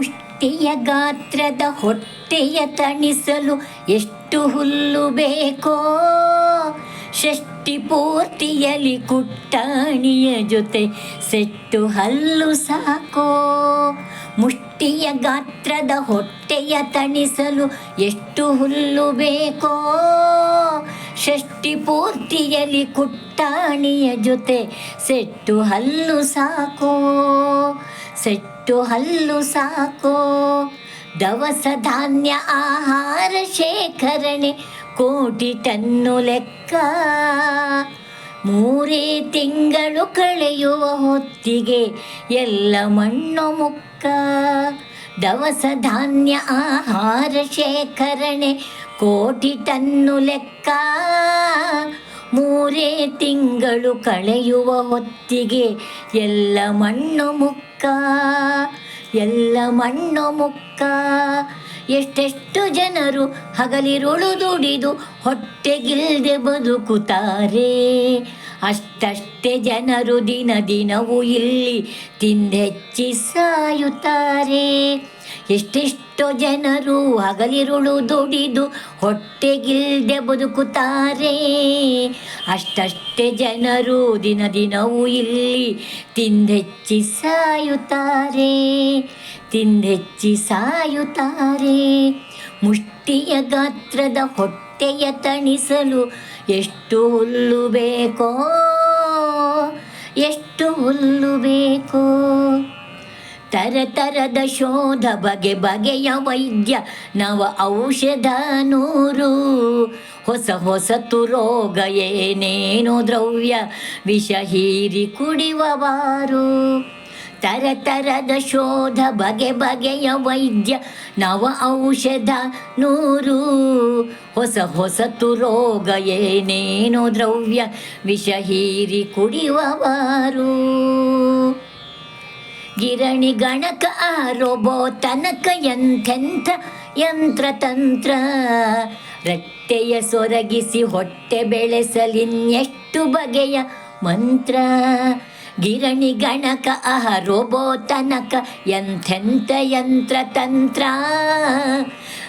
ಮುಷ್ಟಿಯ ಗಾತ್ರದ ಹೊಟ್ಟೆಯ ತಣಿಸಲು ಎಷ್ಟು ಹುಲ್ಲು ಬೇಕೋ? ಷಷ್ಠಿ ಪೂರ್ತಿಯಲ್ಲಿ ಕುಟ್ಟಾಣಿಯ ಜೊತೆ ಸೆಟ್ಟು ಹಲ್ಲು ಸಾಕೋ? ಮುಷ್ಟಿಯ ಗಾತ್ರದ ಹೊಟ್ಟೆಯ ತಣಿಸಲು ಎಷ್ಟು ಹುಲ್ಲು ಬೇಕೋ? ಷಷ್ಠಿ ಪೂರ್ತಿಯಲ್ಲಿ ಕುಟ್ಟಾಣಿಯ ಜೊತೆ ಸೆಟ್ಟು ಹಲ್ಲು ಸಾಕೋ? ಸೆಟ್ಟು ಹಲ್ಲು ಸಾಕೋ. ದವಸ ಧಾನ್ಯ ಆಹಾರ ಶೇಖರಣೆ ಕೋಟಿ ಟನ್ನು ಲೆಕ್ಕ. ಮೂರೇ ತಿಂಗಳು ಕಳೆಯುವ ಹೊತ್ತಿಗೆ ಎಲ್ಲ ಮಣ್ಣು ಮುಕ್ಕ. ದವಸ ಧಾನ್ಯ ಆಹಾರ ಶೇಖರಣೆ ಕೋಟಿ ಟನ್ನು ಲೆಕ್ಕ. ಮೂರೇ ತಿಂಗಳು ಕಳೆಯುವ ಹೊತ್ತಿಗೆ ಎಲ್ಲ ಮಣ್ಣು ಮುಕ್ಕ, ಎಲ್ಲ ಮಣ್ಣು ಮುಕ್ಕ. ಎಷ್ಟೆಷ್ಟು ಜನರು ಹಗಲಿರುಳು ದುಡಿದು ಹೊಟ್ಟೆಗಿಲ್ದೆ ಬದುಕುತ್ತಾರೆ. ಅಷ್ಟಷ್ಟೇ ಜನರು ದಿನ ದಿನವೂ ಇಲ್ಲಿ ತಿಂದೆಚ್ಚಿ ಸಾಯುತ್ತಾರೆ. ಎಷ್ಟೆಷ್ಟೋ ಜನರು ಹಗಲಿರುಳು ದುಡಿದು ಹೊಟ್ಟೆಗಿಲ್ದೆ ಬದುಕುತ್ತಾರೆ. ಅಷ್ಟಷ್ಟೇ ಜನರು ದಿನ ದಿನವೂ ಇಲ್ಲಿ ತಿಂದೆಚ್ಚಿ ಸಾಯುತ್ತಾರೆ. ತಿಂದೆಚ್ಚಿ ಸಾಯುತ್ತಾರೆ. ಮುಷ್ಟಿಯ ಗಾತ್ರದ ಹೊಟ್ಟೆಯ ತಣಿಸಲು ಎಷ್ಟು ಹುಲ್ಲು ಬೇಕೋ? ಎಷ್ಟು ಹುಲ್ಲು ಬೇಕೋ? ತರತರದ ಶೋಧ ಬಗೆ ಬಗೆಯ ವೈದ್ಯ ನವ ಔಷಧ ನೂರು. ಹೊಸ ಹೊಸತು ರೋಗ ಏನೇನು ದ್ರವ್ಯ ವಿಷ ಹೀರಿ ಕುಡಿವವಾರು ತರತರದ ಶೋಧ ಬಗೆ ಬಗೆಯ ವೈದ್ಯ ನವ ಔಷಧ ನೂರು. ಹೊಸ ಹೊಸತು ರೋಗ ಏನೇನು ದ್ರವ್ಯ ವಿಷ ಹೀರಿ ಕುಡಿವವಾರು ಗಿರಣಿ ಗಣಕ ಆರೋಬೋ ತನಕ ಎಂಥೆಂಥ ಯಂತ್ರ ತಂತ್ರ ರಟ್ಟೆಯ ಸೊರಗಿಸಿ ಹೊಟ್ಟೆ ಬೆಳೆಸಲಿನ್ನೆಷ್ಟು ಬಗೆಯ ಮಂತ್ರ. ಗಿರಣಿ ಗಣಕ ಅಹ ರೋಬೋ ತನಕ ಎಂಥೆಂಥ ಯಂತ್ರ ತಂತ್ರ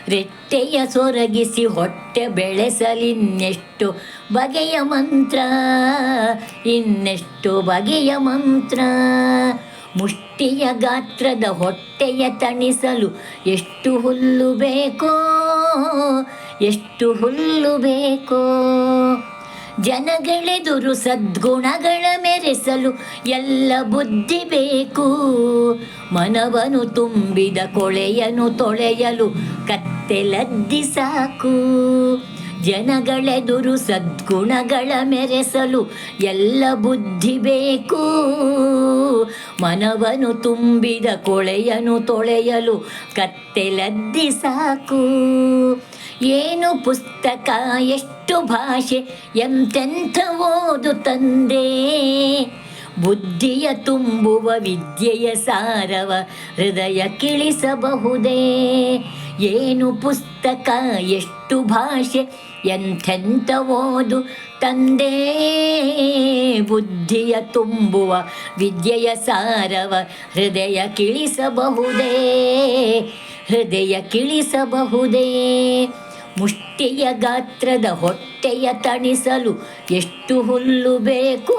ರೆಟ್ಟೆಯ ಸೊರಗಿಸಿ ಹೊಟ್ಟೆ ಬೆಳೆಸಲಿನ್ನೆಷ್ಟು ಬಗೆಯ ಮಂತ್ರ. ಇನ್ನೆಷ್ಟು ಬಗೆಯ ಮಂತ್ರ. ಮುಷ್ಟಿಯ ಗಾತ್ರದ ಹೊಟ್ಟೆಯ ತಣಿಸಲು ಎಷ್ಟು ಹುಲ್ಲು ಬೇಕೋ, ಎಷ್ಟು ಹುಲ್ಲು ಬೇಕೋ. ಜನಗಳೆದುರು ಸದ್ಗುಣಗಳ ಮೆರೆಸಲು ಎಲ್ಲ ಬುದ್ಧಿ ಬೇಕು. ಮನವನು ತುಂಬಿದ ಕೊಳೆಯನು ತೊಳೆಯಲು ಕತ್ತೆಲದ್ದಿ ಸಾಕು. ಜನಗಳೆದುರು ಸದ್ಗುಣಗಳ ಮೆರೆಸಲು ಎಲ್ಲ ಬುದ್ಧಿ ಬೇಕು. ಮನವನು ತುಂಬಿದ ಕೊಳೆಯನು ತೊಳೆಯಲು ಕತ್ತೆಲದ್ದಿ ಸಾಕು. ಏನು ಪುಸ್ತಕ, ಎಷ್ಟು ಭಾಷೆ, ಎಂತೆಂಥ ಓದು ತಂದೆ. ಬುದ್ಧಿಯ ತುಂಬುವ ವಿದ್ಯೆಯ ಸಾರವ ಹೃದಯ ಕಿಳಿಸಬಹುದೇ? ಏನು ಪುಸ್ತಕ, ಎಷ್ಟು ಭಾಷೆ ಎಂಥೆಂಥ ಓದು ತಂದೆ? ಬುದ್ಧಿಯ ತುಂಬುವ ವಿದ್ಯೆಯ ಸಾರವ ಹೃದಯ ಕಿಳಿಸಬಹುದೇ? ಹೃದಯ ಕಿಳಿಸಬಹುದೇ? ಮುಷ್ಟಿಯ ಗಾತ್ರದ ಹೊಟ್ಟೆಯ ತಣಿಸಲು ಎಷ್ಟು ಹುಲ್ಲು ಬೇಕೋ?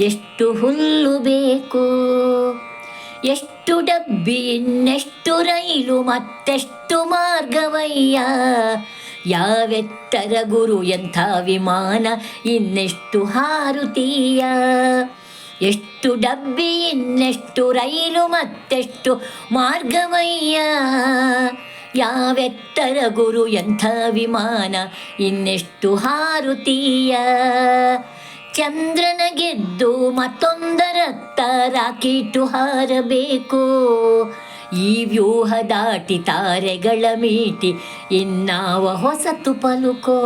ಎಷ್ಟು ಹುಲ್ಲು ಬೇಕು, ಎಷ್ಟು ಡಬ್ಬಿ, ಇನ್ನೆಷ್ಟು ರೈಲು, ಮತ್ತೆಷ್ಟು ಮಾರ್ಗವಯ್ಯ. ಯಾವೆತ್ತರ ಗುರು, ಎಂಥ ವಿಮಾನ, ಇನ್ನೆಷ್ಟು ಹಾರುತೀಯ. ಎಷ್ಟು ಡಬ್ಬಿ, ಇನ್ನೆಷ್ಟು ರೈಲು, ಮತ್ತೆಷ್ಟು ಮಾರ್ಗವಯ್ಯ. ಯಾವೆತ್ತರ ಗುರು, ಎಂಥ ವಿಮಾನ, ಇನ್ನೆಷ್ಟು ಹಾರುತೀಯ. ಚಂದ್ರನ ಗೆದ್ದು ಮತ್ತೊಂದರತ್ತ ರಾಕೀಟು ಹಾರಬೇಕು. ಈ ವ್ಯೂಹ ದಾಟಿ ತಾರೆಗಳ ಮೀಟಿ, ಇನ್ನಾವ ಹೊಸತು ಪಲುಕೋ.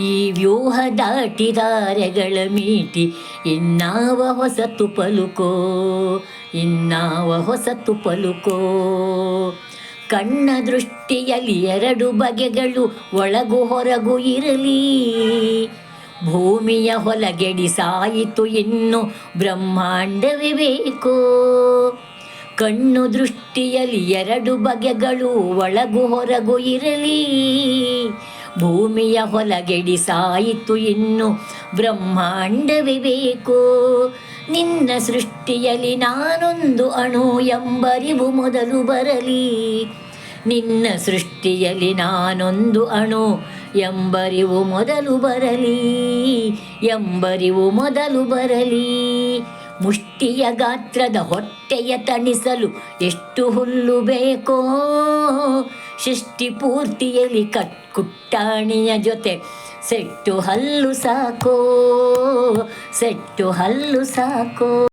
ಈ ವ್ಯೂಹ ದಾಟಿ ತಾರೆಗಳ ಮೀಟಿ, ಇನ್ನಾವ ಹೊಸತು ಪಲುಕೋ. ಇನ್ನಾವ ಹೊಸತು ಪಲುಕೋ. ಕಣ್ಣ ದೃಷ್ಟಿಯಲ್ಲಿ ಎರಡು ಬಗೆಗಳು, ಒಳಗು ಹೊರಗು ಇರಲಿ. ಭೂಮಿಯ ಹೊಲಗೆಡಿ ಸಾಯಿತು ಇನ್ನು ಬ್ರಹ್ಮಾಂಡವೇ ಬೇಕು ಕಣ್ಣು ದೃಷ್ಟಿಯಲ್ಲಿ ಎರಡು ಬಗೆಗಳು ಒಳಗು ಹೊರಗು ಇರಲಿ. ಭೂಮಿಯ ಹೊಲಗೆಡಿ ಸಾಯಿತು ಇನ್ನು ಬ್ರಹ್ಮಾಂಡವೇ ಬೇಕು ನಿನ್ನ ಸೃಷ್ಟಿಯಲ್ಲಿ ನಾನೊಂದು ಅಣು ಎಂಬರಿವು ಮೊದಲು ಬರಲಿ. ನಿನ್ನ ಸೃಷ್ಟಿಯಲ್ಲಿ ನಾನೊಂದು ಅಣು ಎಂಬರಿವು ಮೊದಲು ಬರಲಿ, ಎಂಬರಿವು ಮೊದಲು ಬರಲಿ. ಮುಷ್ಟಿಯ ಗಾತ್ರದ ಹೊಟ್ಟೆಯ ತಣಿಸಲು ಎಷ್ಟು ಹುಲ್ಲು ಬೇಕೋ, ಸೃಷ್ಟಿ ಪೂರ್ತಿಯಲ್ಲಿ ಕಟ್ ಕುಟ್ಟಾಣಿಯ ಜೊತೆ ಸೆಟ್ಟು ಹಲ್ಲು ಸಾಕೋ, ಸೆಟ್ಟು ಹಲ್ಲು ಸಾಕೋ.